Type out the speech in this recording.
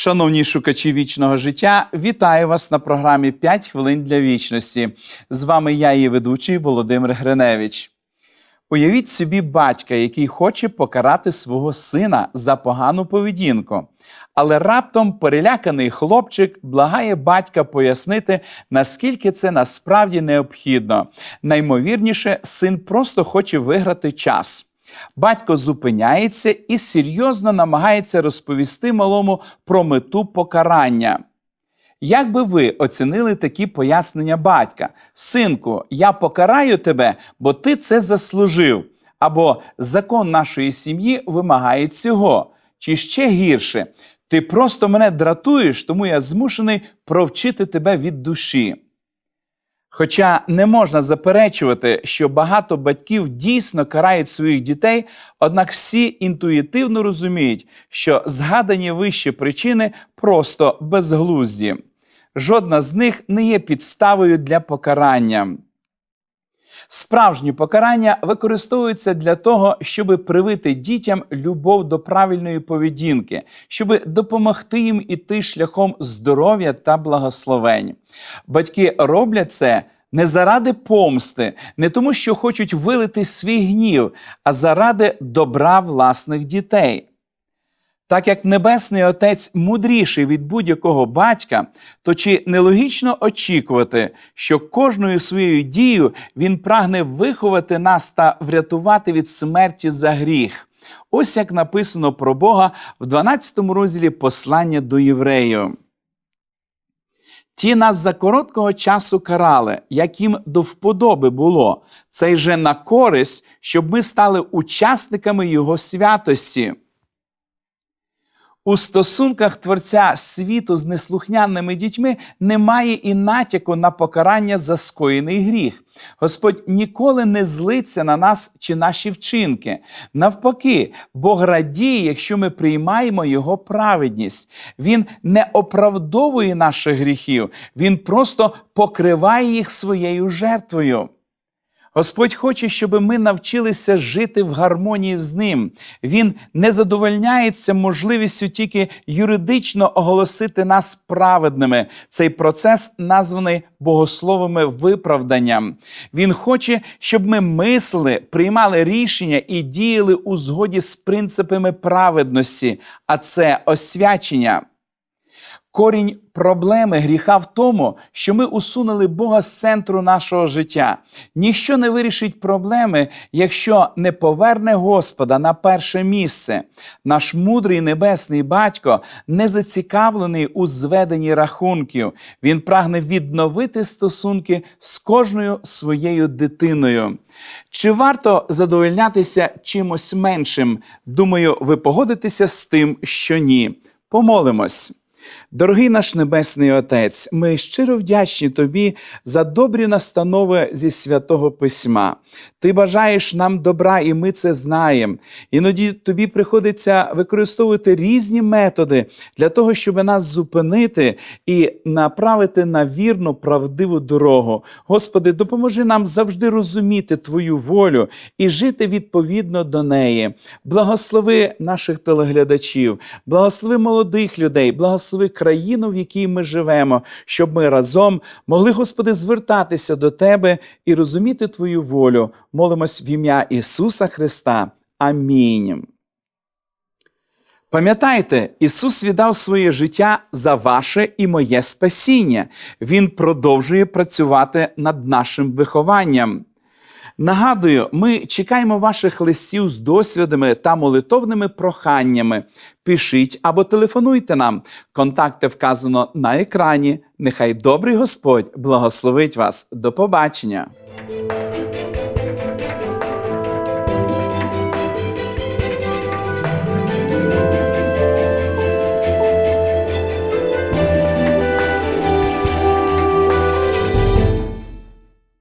Шановні шукачі вічного життя, вітаю вас на програмі «5 хвилин для вічності. З вами я, її ведучий Володимир Гриневич. Уявіть собі батька, який хоче покарати свого сина за погану поведінку. Але раптом переляканий хлопчик благає батька пояснити, наскільки це насправді необхідно. Наймовірніше, син просто хоче виграти час. Батько зупиняється і серйозно намагається розповісти малому про мету покарання. Як би ви оцінили такі пояснення батька? Синку, я покараю тебе, бо ти це заслужив. Або закон нашої сім'ї вимагає цього. Чи ще гірше, ти просто мене дратуєш, тому я змушений провчити тебе від душі. Хоча не можна заперечувати, що багато батьків дійсно карають своїх дітей, однак всі інтуїтивно розуміють, що згадані вище причини просто безглузді. Жодна з них не є підставою для покарання. Справжні покарання використовуються для того, щоб привити дітям любов до правильної поведінки, щоб допомогти їм іти шляхом здоров'я та благословень. Батьки роблять це не заради помсти, не тому, що хочуть вилити свій гнів, а заради добра власних дітей. Так як Небесний Отець мудріший від будь-якого батька, то чи нелогічно очікувати, що кожною своєю дією він прагне виховати нас та врятувати від смерті за гріх? Ось як написано про Бога в 12 розділі послання до євреїв. Ті нас за короткого часу карали, як їм до вподоби було, це же на користь, щоб ми стали учасниками Його святості. У стосунках творця світу з неслухняними дітьми немає і натяку на покарання за скоєний гріх. Господь ніколи не злиться на нас чи наші вчинки. Навпаки, Бог радіє, якщо ми приймаємо Його праведність. Він не оправдовує наших гріхів, Він просто покриває їх своєю жертвою. Господь хоче, щоб ми навчилися жити в гармонії з ним. Він не задовольняється можливістю тільки юридично оголосити нас праведними. Цей процес названий богословами виправданням. Він хоче, щоб ми мислили, приймали рішення і діяли у згоді з принципами праведності, а це освячення. Корінь проблеми гріха в тому, що ми усунули Бога з центру нашого життя. Ніщо не вирішить проблеми, якщо не поверне Господа на перше місце. Наш мудрий небесний батько не зацікавлений у зведенні рахунків. Він прагне відновити стосунки з кожною своєю дитиною. Чи варто задовольнятися чимось меншим? Думаю, ви погодитеся з тим, що ні. Помолимось. Дорогий наш Небесний Отець, ми щиро вдячні Тобі за добрі настанови зі святого Письма. Ти бажаєш нам добра, і ми це знаємо. Іноді тобі приходиться використовувати різні методи для того, щоб нас зупинити і направити на вірну, правдиву дорогу. Господи, допоможи нам завжди розуміти Твою волю і жити відповідно до неї. Благослови наших телеглядачів, благослови молодих людей, благослови країну, в якій ми живемо, щоб ми разом могли, Господи, звертатися до Тебе і розуміти Твою волю. Молимось в ім'я Ісуса Христа. Амінь. Пам'ятайте, Ісус віддав своє життя за ваше і моє спасіння. Він продовжує працювати над нашим вихованням. Нагадую, ми чекаємо ваших листів з досвідами та молитовними проханнями. Пишіть або телефонуйте нам. Контакти вказано на екрані. Нехай добрий Господь благословить вас. До побачення!